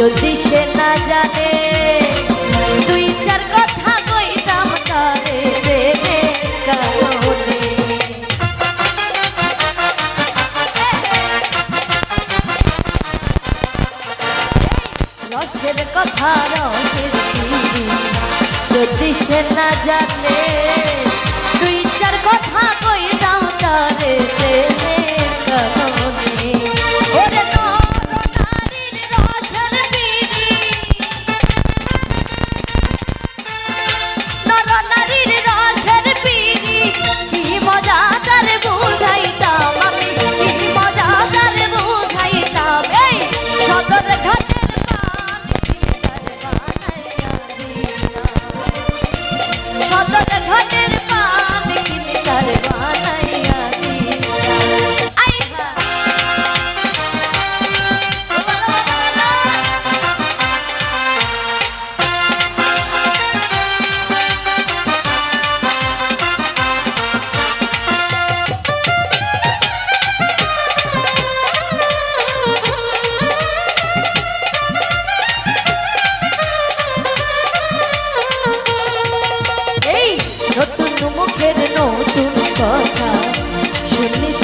যদি সে না জানে, দুই চার কথা কইতাম তারে প্রেমের কারণে। রসের কথা রসের যদি সে না জানে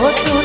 Ото